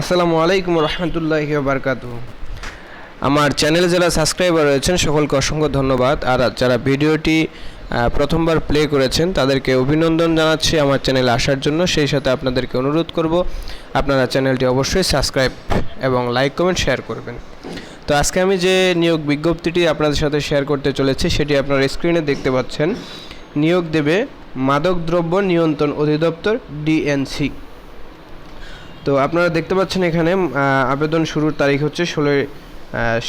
আসসালামু আলাইকুম রহমতুল্লাহি বারকাত আমার চ্যানেলে যারা সাবস্ক্রাইবার রয়েছেন, সকলকে অসংখ্য ধন্যবাদ। আর যারা ভিডিওটি প্রথমবার প্লে করেছেন, তাদেরকে অভিনন্দন জানাচ্ছি আমার চ্যানেলে আসার জন্য। সেই সাথে আপনাদেরকে অনুরোধ করব, আপনারা চ্যানেলটি অবশ্যই সাবস্ক্রাইব এবং লাইক, কমেন্ট, শেয়ার করবেন। তো আজকে আমি যে নিয়োগ বিজ্ঞপ্তিটি আপনাদের সাথে শেয়ার করতে চলেছি, সেটি আপনারা স্ক্রিনে দেখতে পাচ্ছেন। নিয়োগ দেবে মাদকদ্রব্য নিয়ন্ত্রণ অধিদপ্তর, ডিএনসি। তো আপনারা দেখতে পাচ্ছেন এখানে আবেদন শুরুর তারিখ হচ্ছে ষোলোই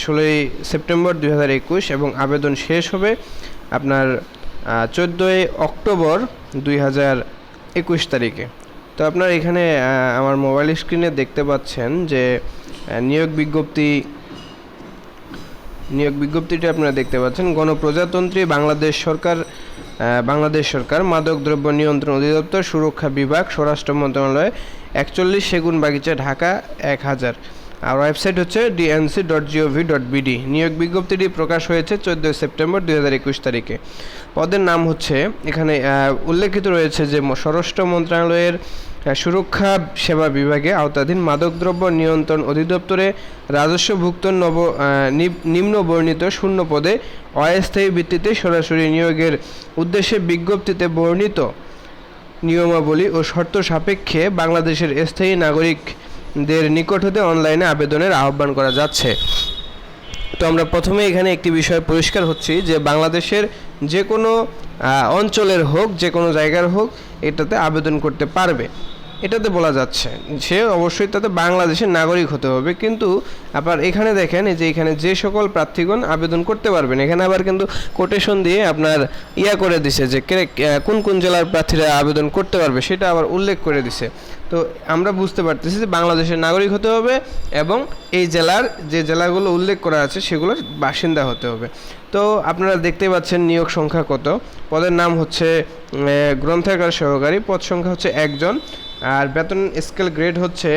ষোলোই সেপ্টেম্বর দুই হাজার একুশ এবং আবেদন শেষ হবে আপনার চোদ্দোই অক্টোবর দুই হাজার একুশ তারিখে। তো আপনারা এখানে আমার মোবাইল স্ক্রিনে দেখতে পাচ্ছেন যে নিয়োগ বিজ্ঞপ্তি, নিয়োগ বিজ্ঞপ্তিটি আপনারা দেখতে পাচ্ছেন, গণপ্রজাতন্ত্রী বাংলাদেশ সরকার বাংলাদেশ সরকার মাদক দ্রব্য নিয়ন্ত্রণ অধিদপ্তর সুরক্ষা বিভাগ, স্বরাষ্ট্র মন্ত্রণালয় একচল্লিশ, সেগুন বাগিচা, ঢাকা এক হাজার। আর ওয়েবসাইট হচ্ছে DNC dot G O V dot BD নিয়োগ বিজ্ঞপ্তিটি প্রকাশ হয়েছে চোদ্দোই সেপ্টেম্বর দুই হাজার একুশ তারিখে। পদের নাম হচ্ছে, এখানে উল্লেখিত রয়েছে যে স্বরাষ্ট্র মন্ত্রণালয়ের সুরক্ষা সেবা বিভাগে আওতাধীন মাদকদ্রব্য নিয়ন্ত্রণ অধিদপ্তরে রাজস্বভুক্ত নব নিম্ন বর্ণিত শূন্য পদে অস্থায়ী ভিত্তিতে সরাসরি নিয়োগের উদ্দেশ্যে বিজ্ঞপ্তিতে বর্ণিত। নিয়মাবলী ও শর্ত সাপেক্ষে বাংলাদেশের স্থায়ী নাগরিকদের নিকট হতে অনলাইনে আবেদনের আহ্বান করা যাচ্ছে। তো আমরা প্রথমে এখানে একটি বিষয় পরিষ্কার হচ্ছি যে বাংলাদেশের যে কোনো অঞ্চলের হোক, যে কোনো জায়গার হোক, এটাতে আবেদন করতে পারবে। এটাতে বলা যাচ্ছে সে অবশ্যই তাতে বাংলাদেশের নাগরিক হতে হবে। কিন্তু আবার এখানে দেখেন যে এখানে যে সকল প্রার্থীগণ আবেদন করতে পারবেন, এখানে আবার কিন্তু কোটেশন দিয়ে আপনার ইয়া করে দিছে যে কোন কোন জেলার প্রার্থীরা আবেদন করতে পারবে সেটা আবার উল্লেখ করে দিছে। তো আমরা বুঝতে পারতেছি যে বাংলাদেশের নাগরিক হতে হবে এবং এই জেলার যে জেলাগুলো উল্লেখ করা আছে সেগুলোর বাসিন্দা হতে হবে। তো আপনারা দেখতে পাচ্ছেন নিয়োগ সংখ্যা কত, পদের নাম হচ্ছে গ্রন্থাগার সহকারী, পদ সংখ্যা হচ্ছে একজন। আর বেতন স্কেল গ্রেড হচ্ছে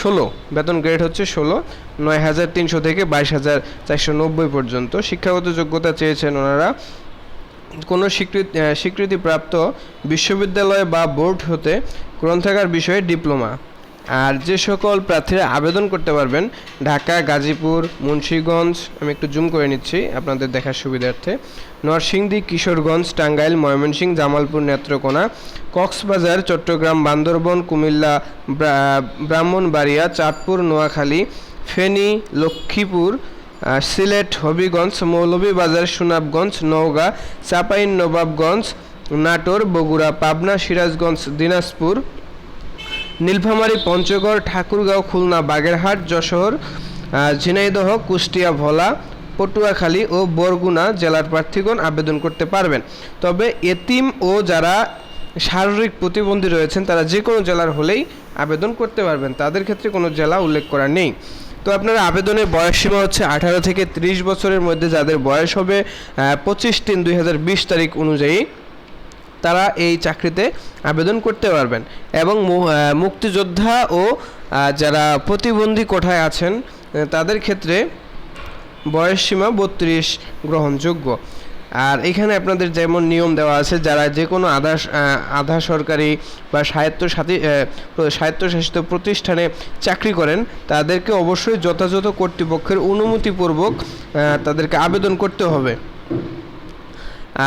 ষোলো। বেতন গ্রেড হচ্ছে ষোলো, নয় হাজার তিনশো থেকে বাইশ হাজার চারশো নব্বই পর্যন্ত। শিক্ষাগত যোগ্যতা চেয়েছেন ওনারা। কোনো স্বীকৃতি স্বীকৃতিপ্রাপ্ত বিশ্ববিদ্যালয় বা বোর্ড হতে গ্রন্থাগার বিষয়ে ডিপ্লোমা। আর যে সকল প্রার্থীরা আবেদন করতে পারবেন, ঢাকা, গাজীপুর, মুন্সীগঞ্জ, আমি একটু জুম করে নিচ্ছি আপনাদের দেখার সুবিধার্থে। নরসিংদী, কিশোরগঞ্জ, টাঙ্গাইল ময়মনসিংহ জামালপুর, নেত্রকোনা, কক্সবাজার, চট্টগ্রাম, বান্দরবন, কুমিল্লা ব্রাহ্মণবাড়িয়া, চাঁদপুর, নোয়াখালী, ফেনী, লক্ষ্মীপুর সিলেট, হবিগঞ্জ, মৌলভীবাজার, সুনাবগঞ্জ, নওগাঁ, চাপাইন, নবাবগঞ্জ, নাটোর, বগুড়া, পাবনা, সিরাজগঞ্জ, দিনাজপুর নীলফামারী, পঞ্চগড়, ঠাকুরগাঁও, খুলনা, বাগেরহাট, যশোর ঝিনাইদহ, কুষ্টিয়া, ভোলা, পটুয়াখালী ও বরগুনা জেলার প্রার্থীগণ আবেদন করতে পারবেন। তবে এতিম ও যারা শারীরিক প্রতিবন্ধী রয়েছেন, তারা যে কোনো জেলার হলেই আবেদন করতে পারবেন। তাদের ক্ষেত্রে কোনো জেলা উল্লেখ করা নেই। তো আপনারা আবেদনের বয়স সীমা হচ্ছে আঠারো থেকে ত্রিশ বছরের মধ্যে। যাদের বয়স হবে পঁচিশ তিন দুই তারিখ অনুযায়ী তারা এই চাকরিতে আবেদন করতে পারবেন। এবং মুক্তিযোদ্ধা ও যারা প্রতিবন্ধী কোঠায় আছেন তাদের ক্ষেত্রে বয়স সীমা বত্রিশ গ্রহণযোগ্য। আর এখানে আপনাদের যেমন নিয়ম দেওয়া আছে, যারা যে কোনো আধা আধা সরকারি বা স্বায়ত্তশাসী স্বায়ত্তশাসিত প্রতিষ্ঠানে চাকরি করেন, তাদেরকে অবশ্যই যথাযথ কর্তৃপক্ষের অনুমতিপূর্বক তাদেরকে আবেদন করতে হবে।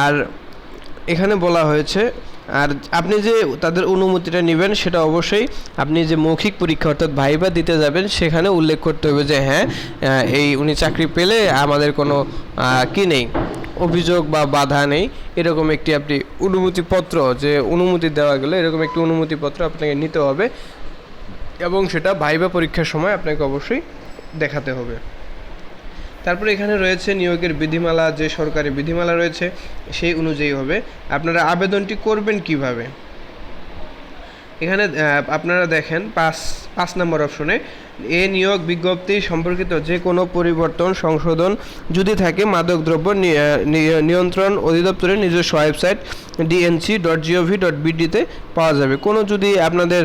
আর এখানে বলা হয়েছে, আর আপনি যে তাদের অনুমতিটা নেবেন সেটা অবশ্যই আপনি যে মৌখিক পরীক্ষা অর্থাৎ ভাইবা দিতে যাবেন, সেখানে উল্লেখ করতে হবে যে হ্যাঁ এই উনি চাকরি পেলে আমাদের কোনো কি নেই, অভিযোগ বা বাধা নেই। এরকম একটি আপনি অনুমতিপত্র যে অনুমতি দেওয়া গেলে, এরকম একটি অনুমতিপত্র আপনাকে নিতে হবে এবং সেটা ভাইবা পরীক্ষার সময় আপনাকে অবশ্যই দেখাতে হবে। তারপরে এখানে রয়েছে নিয়োগের বিধিমালা, যে সরকারি বিধিমালা রয়েছে, সেই অনুযায়ী হবে। আপনারা আবেদনটি করবেন কীভাবে? এখানে আপনারা দেখেন পাঁচ পাঁচ নম্বর অপশনে এ নিয়োগ বিজ্ঞপ্তি সম্পর্কিত যে কোনো পরিবর্তন, সংশোধন যদি থাকে মাদকদ্রব্য নিয়ন্ত্রণ অধিদপ্তরের নিজস্ব website DNC dot G O V dot বিডিতে পাওয়া যাবে। কোনো যদি আপনাদের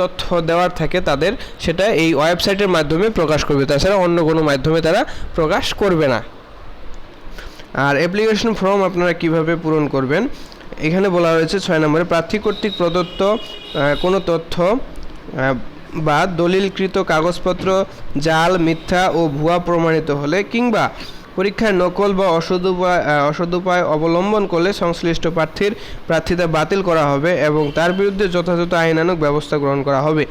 তথ্য দেওয়ার থাকে তাদের, সেটা এই ওয়েবসাইটের মাধ্যমে প্রকাশ করবে। তাছাড়া অন্য কোনো মাধ্যমে তারা প্রকাশ করবে না। আর অ্যাপ্লিকেশন ফর্ম আপনারা কীভাবে পূরণ করবেন? এখানে বলা হয়েছে ছয় নম্বরে, প্রার্থী কর্তৃক প্রদত্ত কোনো তথ্য বা দলিলকৃত কাগজপত্র, জাল, মিথ্যা ও ভুয়া প্রমাণিত হলে কিংবা পরীক্ষায় নকল বা অসদুপায় অসদুপায় অবলম্বন করলে সংশ্লিষ্ট প্রার্থীর প্রার্থিতা বাতিল করা হবে এবং তার বিরুদ্ধে যথাযথ আইনানুগ ব্যবস্থা গ্রহণ করা হবে।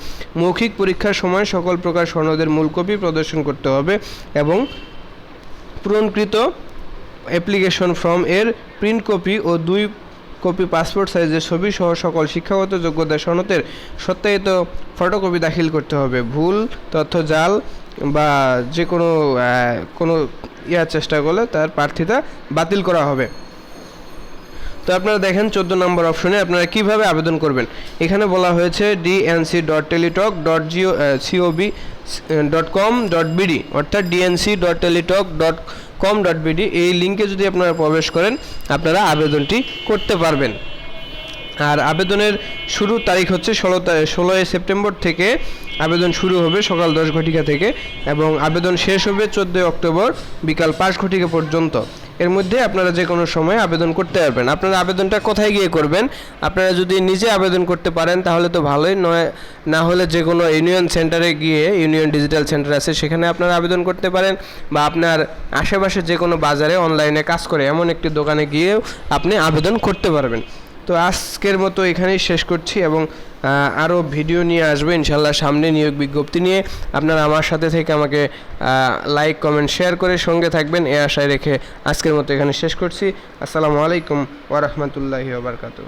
মৌখিক পরীক্ষার সময় সকল প্রকার সনদের মূল কপি প্রদর্শন করতে হবে এবং পূরণকৃত অ্যাপ্লিকেশন ফর্ম এর প্রিন্ট কপি ও দুই কপি, পাসপোর্ট, সাইজের ছবি সহ সকল শিক্ষাগত যোগ্যতা সনদের সত্যায়িত ফটোকপি দাখিল করতে হবে। ভুল, তথ্য জাল বা যে কোনো কোনো ইয়ার চেষ্টা করলে তার প্রার্থিতা বাতিল করা হবে। তো আপনারা দেখেন চোদ্দ নম্বর অপশনে আপনারা কীভাবে আবেদন করবেন? এখানে বলা হয়েছে DNC dot Teletalk dot G O C O B dot com dot BD অর্থাৎ DNC dot Teletalk dot com dot BD এই লিঙ্কে যদি আপনারা প্রবেশ করেন আপনারা আবেদনটি করতে পারবেন। আর আবেদনের শুরুর তারিখ হচ্ছে ষোলো ষোলোই সেপ্টেম্বর থেকে আবেদন শুরু হবে সকাল দশ ঘটিকা থেকে এবং আবেদন শেষ হবে চোদ্দোই অক্টোবর বিকাল পাঁচ ঘটিকা পর্যন্ত। এর মধ্যে আপনারা যে কোনো সময় আবেদন করতে পারবেন। আপনারা আবেদনটা কোথায় গিয়ে করবেন? আপনারা যদি নিজে আবেদন করতে পারেন তাহলে তো ভালোই, নয় না হলে যে কোনো ইউনিয়ন সেন্টারে গিয়ে, ইউনিয়ন ডিজিটাল সেন্টার আছে, সেখানে আপনারা আবেদন করতে পারেন বা আপনার আশেপাশে যে কোনো বাজারে অনলাইনে কাজ করে এমন একটি দোকানে গিয়েও আপনি আবেদন করতে পারবেন। তো আজকের মতো এখানেই শেষ করছি এবং আরও ভিডিও নিয়ে আসবে ইনশাল্লাহ সামনে নিয়োগ বিজ্ঞপ্তি নিয়ে। আপনারা আমার সাথে থেকে আমাকে লাইক কমেন্ট শেয়ার করে সঙ্গে থাকবেন। এ আশায় রেখে আজকের মতো এখানে শেষ করছি। আসসালামু আলাইকুম ওরহমতুল্লাহি ওবরকাতু